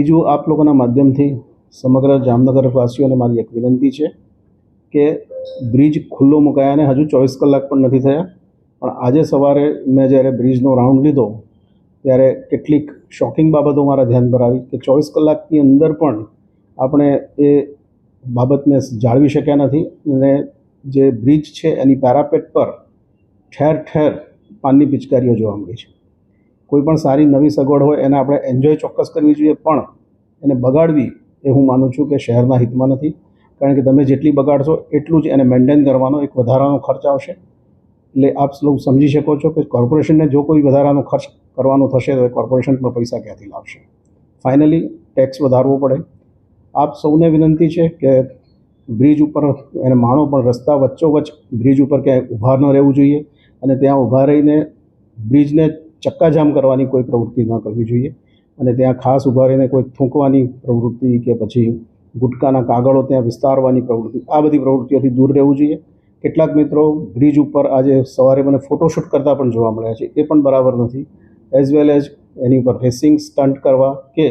બીજું આપ લોકોના માધ્યમથી સમગ્ર જામનગરવાસીઓને મારી એક વિનંતી છે કે બ્રિજ ખુલ્લો મુકાયાને હજુ ચોવીસ કલાક પણ નથી થયા. પણ આજે સવારે મેં જ્યારે બ્રિજનો રાઉન્ડ લીધો, ત્યારે કેટલીક શોકિંગ બાબતો મારા ધ્યાન પર આવી કે ચોવીસ કલાકની અંદર પણ આપણે એ બાબતને જાળવી શક્યા નથી અને જે બ્રિજ છે એની પેરાપેટ પર ઠેર ઠેર પાનની પિચકારીઓ જોવા મળી છે. કોઈ પણ સારી નવી સગવડ હોય, એને આપણે એન્જોય ચોક્કસ કરવી જોઈએ. પણ એને બગાડવી એ હું માનું છું કે શહેરના હિતમાં નથી. કારણ કે તમે જેટલી બગાડશો, એટલું જ એને મેન્ટેન કરવાનો એક વધારાનો ખર્ચ આવશે. એટલે આપ લોકો સમજી શકો છો કે કોર્પોરેશનને જો કોઈ વધારાનો ખર્ચ કરવાનો થશે, તો એ કોર્પોરેશન પણ પૈસા ક્યાંથી લાવશે? ફાઇનલી ટેક્સ વધારવો પડે. આપ સૌને વિનંતી છે કે બ્રિજ ઉપર એને માણો, પણ રસ્તા વચ્ચોવચ્ચ બ્રિજ ઉપર ક્યાંય ઊભા ન રહેવું જોઈએ. અને ત્યાં ઊભા રહીને બ્રિજને ચક્કાજામ કરવાની કોઈ પ્રવૃત્તિ ન કરવી જોઈએ અને ત્યાં ખાસ ઊભા રહીને કોઈ થૂંકવાની પ્રવૃત્તિ કે પછી ગુટકાના કાગળો ત્યાં વિસ્તારવાની પ્રવૃત્તિ, આ બધી પ્રવૃત્તિઓથી દૂર રહેવું જોઈએ. કેટલાક મિત્રો બ્રિજ ઉપર આજે સવારે મને ફોટોશૂટ કરતા પણ જોવા મળ્યા છે, એ પણ બરાબર નથી. એઝ વેલ એઝ એની ઉપર રેસિંગ સ્ટન્ટ કરવા કે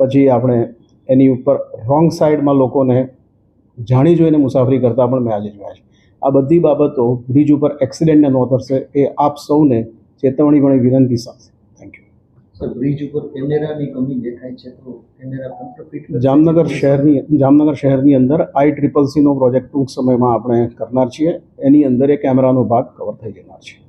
પછી આપણે એની ઉપર રોંગ સાઈડમાં લોકોને જાણી જોઈને મુસાફરી કરતા પણ મેં આજે જોયા છે. આ બધી બાબતો બ્રિજ ઉપર એક્સિડન્ટને નોંધરશે એ આપ સૌને ચેતવણી પણ વિનંતી સાથે. થેન્ક યુ સર બ્રિજ ઉપર કેમેરાની કમી દેખાય છે તો કેમેરા જામનગર શહેરની જામનગર શહેરની અંદર આઈ ટ્રિપલ સીનો પ્રોજેક્ટ ટૂંક સમયમાં આપણે કરનાર છીએ. એની અંદર એ કેમેરાનો ભાગ કવર થઈ જનાર છે.